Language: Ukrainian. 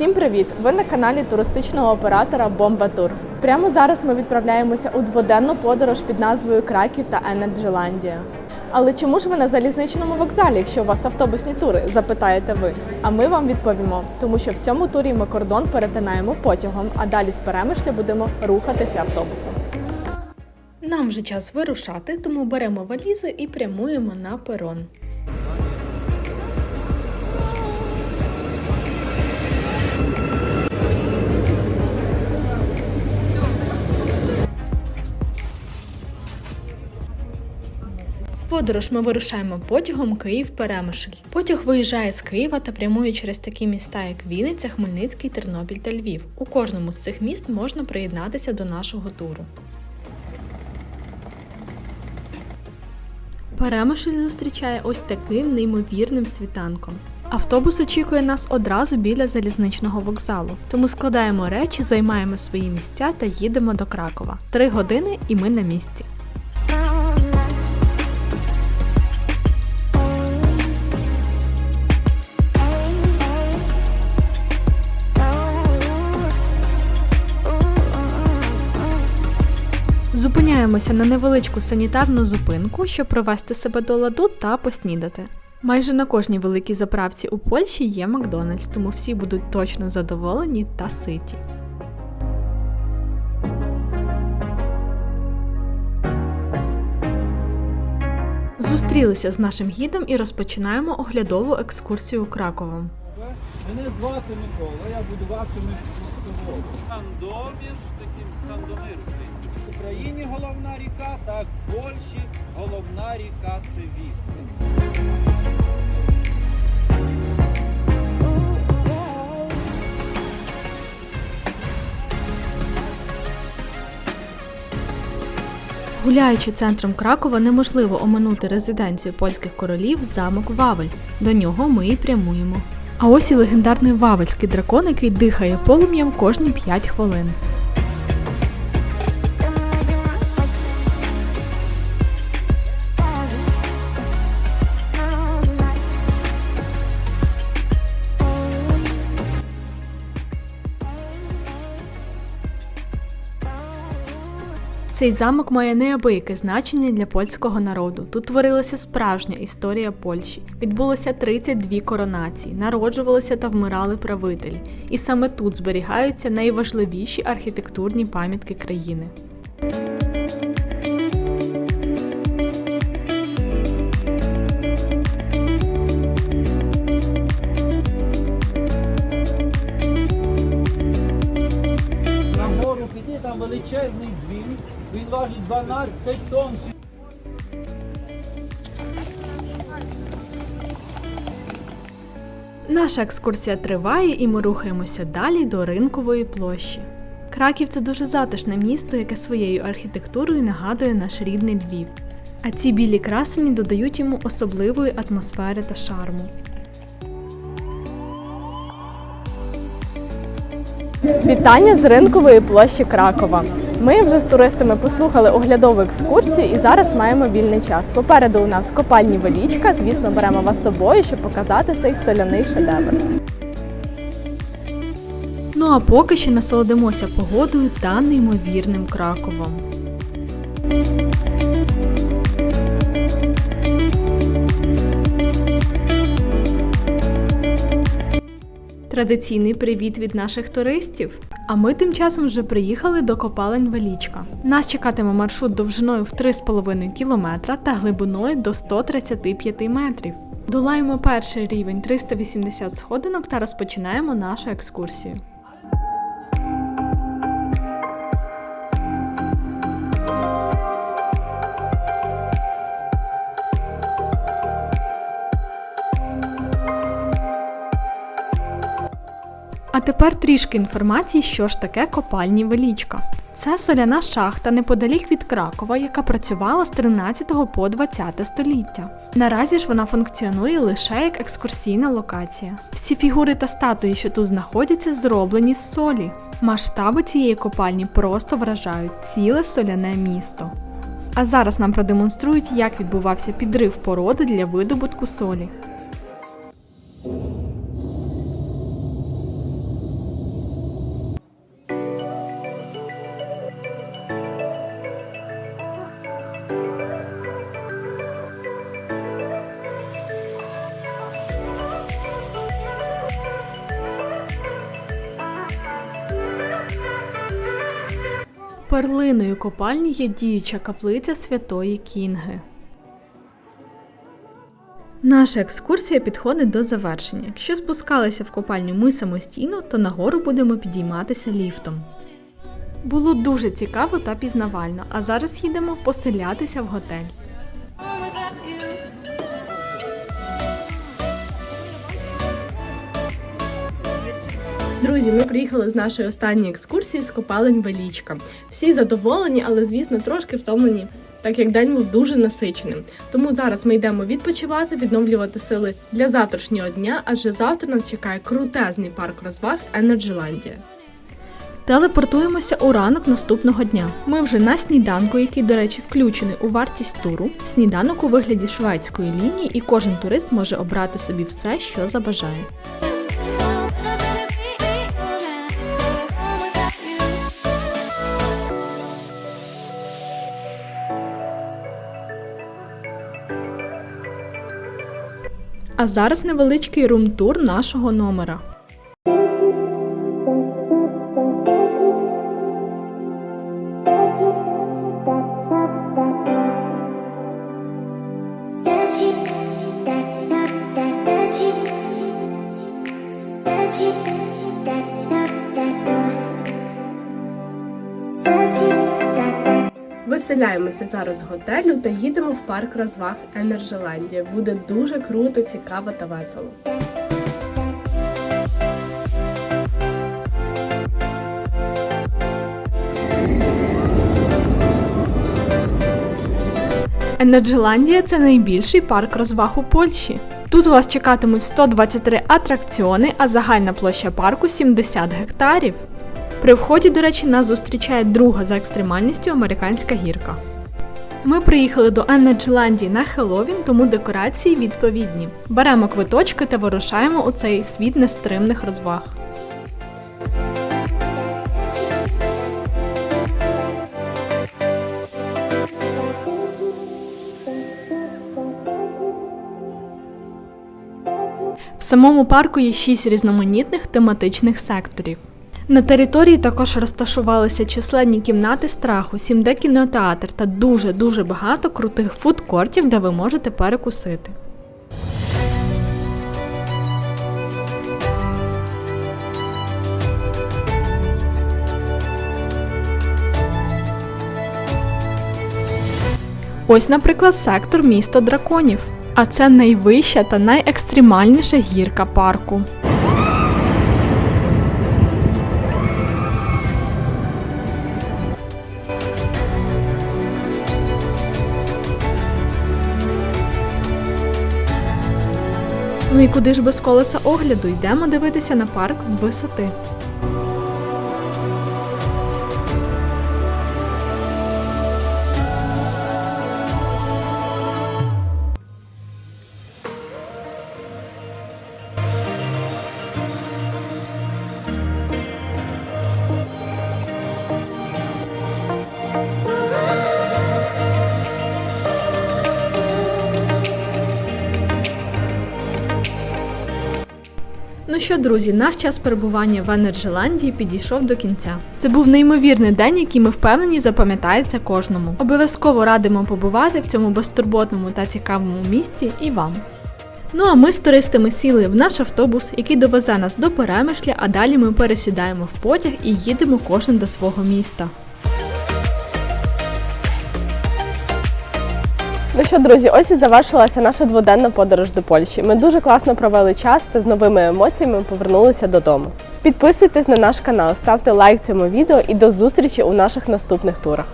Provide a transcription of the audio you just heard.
Всім привіт! Ви на каналі туристичного оператора Бомба Тур. Прямо зараз ми відправляємося у дводенну подорож під назвою Краків та Енерджеландія. Але чому ж ви на залізничному вокзалі, якщо у вас автобусні тури? запитаєте ви. А ми вам відповімо, тому що в цьому турі ми кордон перетинаємо потягом, а далі з перемишля будемо рухатися автобусом. Нам вже час вирушати, тому беремо валізи і прямуємо на перон. Подорож ми вирушаємо потягом Київ-Перемишль. Потяг виїжджає з Києва та прямує через такі міста, як Вінниця, Хмельницький, Тернопіль та Львів. У кожному з цих міст можна приєднатися до нашого туру. Перемишль зустрічає ось таким неймовірним світанком. Автобус очікує нас одразу біля залізничного вокзалу, тому складаємо речі, займаємо свої місця та їдемо до Кракова. Три години і ми на місці. Зупиняємося на невеличку санітарну зупинку, щоб привести себе до ладу та поснідати. Майже на кожній великій заправці у Польщі є Макдональдс, тому всі будуть точно задоволені та ситі. Зустрілися з нашим гідом і розпочинаємо оглядову екскурсію Краковом. Мене звати Микола, я буду вашим екскурсоводом. Сандоміж, таким Сандомир. В Україні головна ріка, так в Польщі головна ріка це Вісник. Гуляючи центром Кракова, неможливо оминути резиденцію польських королів замок Вавель. До нього ми і прямуємо. А ось і легендарний вавельський дракон, який дихає полум'ям кожні 5 хвилин. Цей замок має неабияке значення для польського народу. Тут творилася справжня історія Польщі. Відбулося 32 коронації, народжувалися та вмирали правителі. І саме тут зберігаються найважливіші архітектурні пам'ятки країни. Там величезний дзвін, він важить 12 тонн. Наша екскурсія триває, і ми рухаємося далі до ринкової площі. Краків це дуже затишне місто, яке своєю архітектурою нагадує наш рідний Львів. А ці білі красені додають йому особливої атмосфери та шарму. Вітання з ринкової площі Кракова. Ми вже з туристами послухали оглядову екскурсію і зараз маємо вільний час. Попереду у нас копальні велічка. Звісно, беремо вас з собою, щоб показати цей соляний шедевр. Ну а поки ще насолодимося погодою та неймовірним Краковом. Традиційний привіт від наших туристів. А ми тим часом вже приїхали до копалень Велічка. Нас чекатиме маршрут довжиною в 3,5 кілометра та глибиною до 135 метрів. Долаємо перший рівень 380 сходинок та розпочинаємо нашу екскурсію. А тепер трішки інформації, що ж таке копальні Велічка. Це соляна шахта неподалік від Кракова, яка працювала з 13 по 20 століття. Наразі ж вона функціонує лише як екскурсійна локація. Всі фігури та статуї, що тут знаходяться, зроблені з солі. Масштаби цієї копальні просто вражають ціле соляне місто. А зараз нам продемонструють, як відбувався підрив породи для видобутку солі. Перлиною копальні є діюча каплиця Святої Кінги. Наша екскурсія підходить до завершення. Якщо спускалися в копальню ми самостійно, то нагору будемо підійматися ліфтом. Було дуже цікаво та пізнавально, а зараз їдемо поселятися в готель. Друзі, ми приїхали з нашої останньої екскурсії з копалень Велічка. Всі задоволені, але звісно трошки втомлені, так як день був дуже насиченим. Тому зараз ми йдемо відпочивати, відновлювати сили для завтрашнього дня, адже завтра нас чекає крутезний парк розваг Енерджеландія. Телепортуємося у ранок наступного дня. Ми вже на сніданку, який, до речі, включений у вартість туру. Сніданок у вигляді шведської лінії, і кожен турист може обрати собі все, що забажає. А зараз невеличкий рум-тур нашого номера. Виселяємося зараз з готелю та їдемо в парк розваг Енерджеландія. Буде дуже круто, цікаво та весело. Енерджеландія це найбільший парк розваг у Польщі. Тут вас чекатимуть 123 атракціони, а загальна площа парку 70 гектарів. При вході, до речі, нас зустрічає друга за екстремальністю американська гірка. Ми приїхали до Енерджеландії на Хеллоуін, тому декорації відповідні. Беремо квиточки та вирушаємо у цей світ нестримних розваг. В самому парку є шість різноманітних тематичних секторів. На території також розташувалися численні кімнати страху, 7D кінотеатр та дуже-дуже багато крутих фудкортів, де ви можете перекусити. Ось, наприклад, сектор місто драконів. А це найвища та найекстремальніша гірка парку. Ну і куди ж без колеса огляду йдемо дивитися на парк з висоти. Що, друзі, наш час перебування в Енерджеландії підійшов до кінця. Це був неймовірний день, який ми впевнені запам'ятається кожному. Обов'язково радимо побувати в цьому безтурботному та цікавому місці і вам. Ну а ми з туристами сіли в наш автобус, який довезе нас до Перемишля, а далі ми пересідаємо в потяг і їдемо кожен до свого міста. Ну що, друзі, ось і завершилася наша дводенна подорож до Польщі. Ми дуже класно провели час та з новими емоціями повернулися додому. Підписуйтесь на наш канал, ставте лайк цьому відео і до зустрічі у наших наступних турах.